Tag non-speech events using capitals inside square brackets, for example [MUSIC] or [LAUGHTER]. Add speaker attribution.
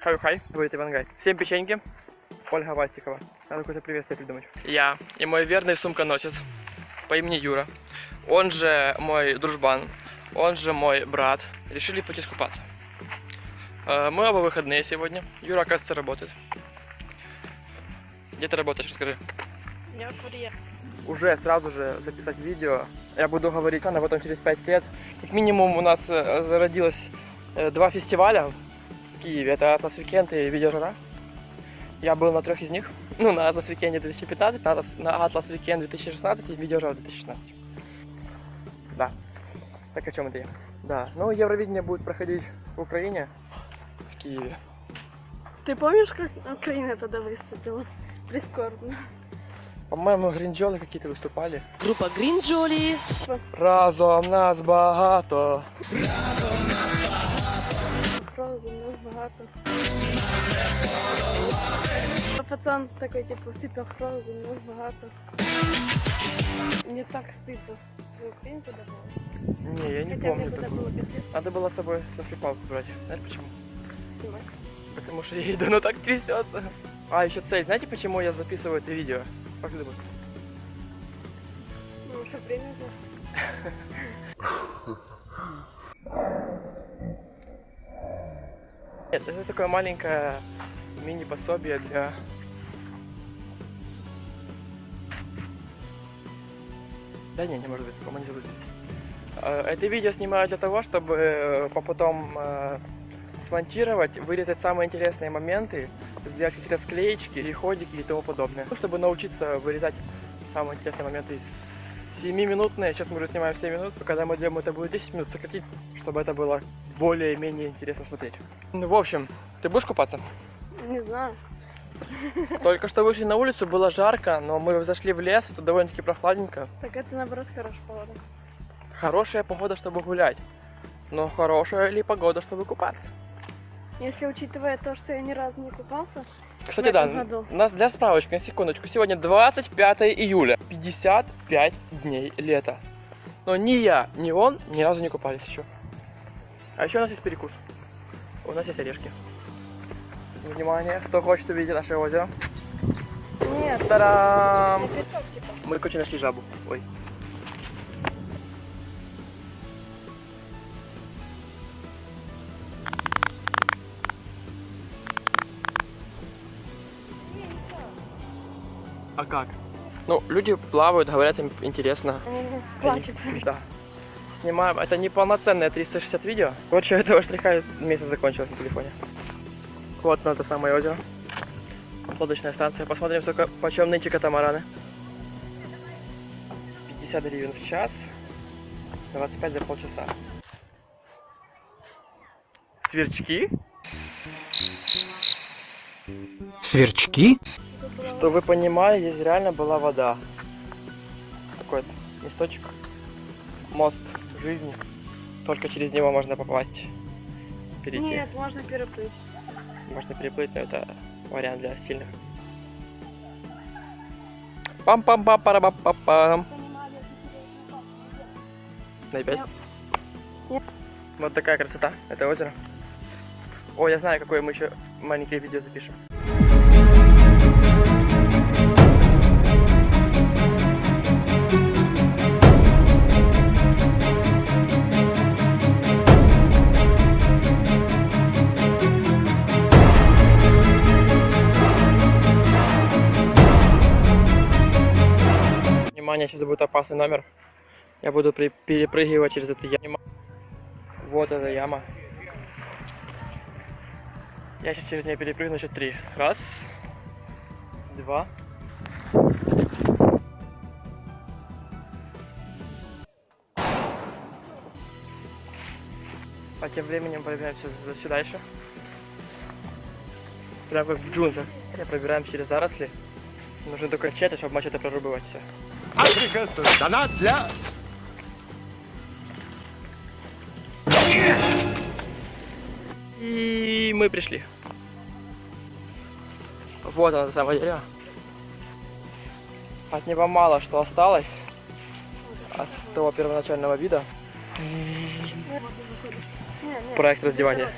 Speaker 1: Хай-хай, говорит Ивангай. Всем печеньки. Ольга Вастикова. Надо какое-то приветствие придумать. Я и мой верный сумконосец по имени Юра. Он же мой дружбан. Он же мой брат. Решили пойти искупаться. Э, Мы оба выходные сегодня. Юра, оказывается, работает. Где ты работаешь, расскажи.
Speaker 2: Я курьер.
Speaker 1: уже сразу же записать видео. Я буду говорить, а потом через 5 лет. Как минимум у нас э, зародилось э, два фестиваля в Киеве. Это Атлас Weekend и Видеожара. Я был на трех из них. [LAUGHS] Ну, на Атлас Weekend 2015, на Атлас, на Атлас Weekend 2016 и Видеожара 2016. Да. Так о чем это я? Да. Ну, Евровидение будет проходить в Украине, в Киеве.
Speaker 2: Ты помнишь, как Украина тогда выступила? Прискорбно.
Speaker 1: По-моему, гринджоли какие-то выступали.
Speaker 3: Група Грінджолі.
Speaker 1: Разом нас багато.
Speaker 2: Фраза, нас багато. А пацан такой, типу, типа фраза, нас багато. Не так стыдно.
Speaker 1: Не, я не
Speaker 2: Хотя
Speaker 1: помню
Speaker 2: лет
Speaker 1: Надо было с собой селфи-палку брать. Знаешь почему?
Speaker 2: снимать.
Speaker 1: Потому что ей давно так трясется. А, еще цель. Знаете, почему я записываю это видео? Как ты думаешь?
Speaker 2: Ну, чтобы время знать. [LAUGHS]
Speaker 1: Нет, это такое маленькое мини-пособие для... Да не, не может быть, по-моему, не загрузились. Э, Это видео снимаю для того, чтобы э, по- потом э, смонтировать, вырезать самые интересные моменты, сделать какие-то склеечки, переходики и тому подобное. Ну, Чтобы научиться вырезать самые интересные моменты из 7-минутные, сейчас мы уже снимаем 7 минут, когда мы делаем это будет 10 минут, сократить, чтобы это было более-менее интересно смотреть. Ну, в общем, ты будешь купаться?
Speaker 2: Не знаю.
Speaker 1: Только что вышли на улицу, было жарко, но мы зашли в лес, тут довольно-таки прохладненько.
Speaker 2: Так это наоборот хорошая погода.
Speaker 1: Хорошая погода, чтобы гулять. Но хорошая ли погода, чтобы купаться?
Speaker 2: Если учитывая то, что я ни разу не купался,
Speaker 1: Кстати, да,
Speaker 2: году.
Speaker 1: нас для справочки, на секундочку, сегодня 25 июля, 55 дней лета. Но ни я, ни он ни разу не купались еще. А еще у нас есть перекус. У нас есть орешки. Внимание, кто хочет увидеть наше озеро.
Speaker 2: нет,
Speaker 1: Та-дам!
Speaker 2: типа.
Speaker 1: Мы, короче, нашли жабу. Ой. А как? Ну, люди плавают, говорят, им интересно.
Speaker 2: Плачут.
Speaker 1: Да. Снимаем. Это не полноценное 360 видео. Короче, [LAUGHS] этого штриха месяц закончилось на телефоне. Вот на это самое озеро. Лодочная станция. Посмотрим, сколько почем нынче катамараны. 50 гривен в час. 25 за полчаса. Сверчки?
Speaker 4: Сверчки?
Speaker 1: Что вы понимали, здесь реально была вода. Такой вот листочек. Мост жизни. Только через него можно попасть. Перейти.
Speaker 2: Нет, можно переплыть.
Speaker 1: Можно переплыть, но это вариант для сильных. пам пам пам пара пам пам На пять? Вот такая красота. Это озеро. О, я знаю, какое мы еще маленькое видео запишем. Внимание, сейчас будет опасный номер. Я буду при- перепрыгивать через эту яму. Вот эта яма. Я сейчас через нее перепрыгну еще три. Раз, два. А тем временем пробираемся сюда еще. Прямо в джунглях. Пробираем через заросли. Нужно только мачете, чтобы мачете все.
Speaker 4: Африка создана для...
Speaker 1: И мы пришли. Вот оно, самое дерево. От него мало что осталось. От того первоначального вида. Проект раздевания.